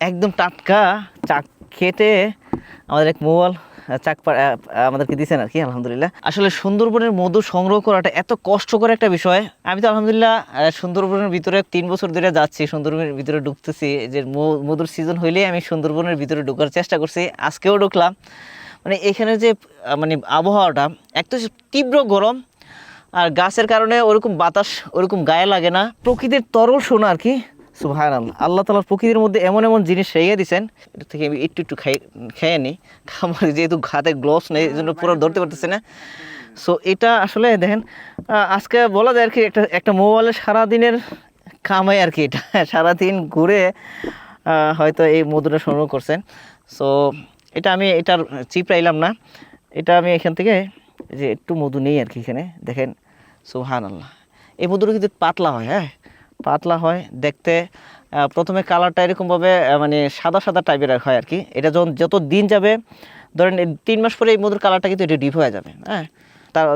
একদম টাটকা চাক খেতে আমাদের এক মোবাইল চাক আমাদেরকে দিয়েছেন আর কি, আলহামদুলিল্লাহ। আসলে সুন্দরবনের মধু সংগ্রহ করাটা এত কষ্টকর একটা বিষয়। আমি তো আলহামদুলিল্লাহ সুন্দরবনের ভিতরে তিন বছর ধরে যাচ্ছি, সুন্দরবনের ভিতরে ঢুকতেছি যে মধুর সিজন হইলেই আমি সুন্দরবনের ভিতরে ঢোকার চেষ্টা করছি, আজকেও ঢুকলাম। মানে এখানে যে মানে আবহাওয়াটা, এক তো তীব্র গরম, আর গাছের কারণে ওরকম বাতাস, ওরকম গায়ে লাগে না। প্রকৃতির তরল শোনা আর কি। সুহান আল্লাহ তালার প্রকৃতির মধ্যে এমন এমন জিনিস রেগে দিয়েছেন এটা থেকে আমি একটু একটু খাই, খেয়ে নিই আমার যেহেতু হাতে গ্লোভস নেই এই জন্য পুরো ধরতে পারতেছি না। সো এটা আসলে দেখেন আজকে বলা যায় আর কি একটা একটা মোবাইলের সারাদিনের কামাই আর কি এটা। সারাদিন ঘুরে হয়তো এই মধুটা সংগ্রহ করছেন। সো এটা আমি এটার চিপড়াইলাম না। এটা আমি এখান থেকে যে একটু মধু নেই আর কি এখানে, দেখেন সুহান আল্লাহ এই মধুটা কিন্তু পাতলা হয় হ্যাঁ? পাতলা হয়, দেখতে প্রথমে কালারটা এরকমভাবে মানে সাদা সাদা টাইপের হয় আর কি। এটা যখন, যত দিন যাবে, ধরেন তিন মাস পরে এই মধুর কালারটা কিন্তু এটা ডিপ হয়ে যাবে হ্যাঁ? তার